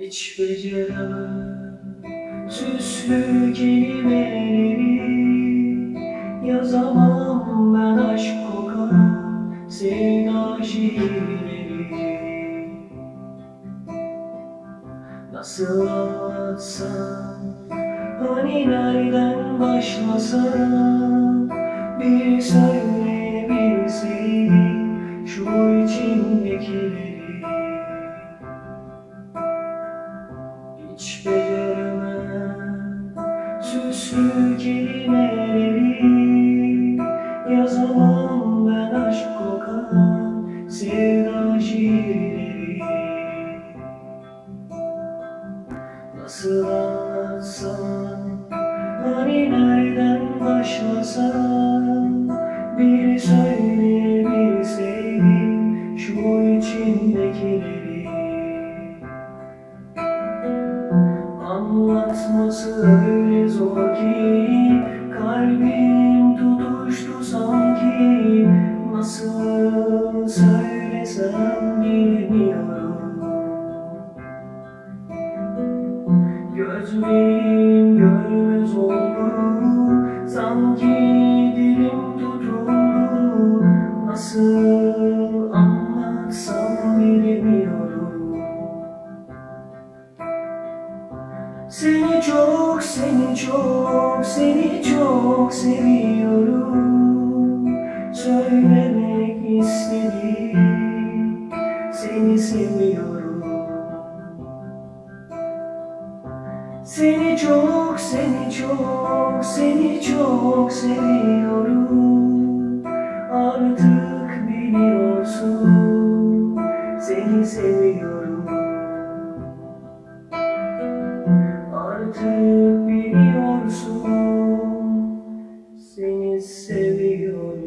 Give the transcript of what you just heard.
Hiç beceremem süslü kelimeleri Yazamam ben aşk kokan sevda şiirleri. Nasıl anlatsam hani nereden başlasam? Bir söyleyebilseydim şu içimdekileri hiç beceremem süslü kelimeleri Yazamam ben aşk kokan sevda şiirleri. Nasıl anlatsam hani nereden başlasam? Bir söyleyebilseydim şu içimdekileri Anlatması öyle zor Seni çok, seni çok, seni çok seviyorum. Söylemek istedim, seni seviyorum Seni çok, seni çok, seni çok seviyorum. Artık biliyorsun, seni seviyorum. Artık biliyorsun, seni seviyorum.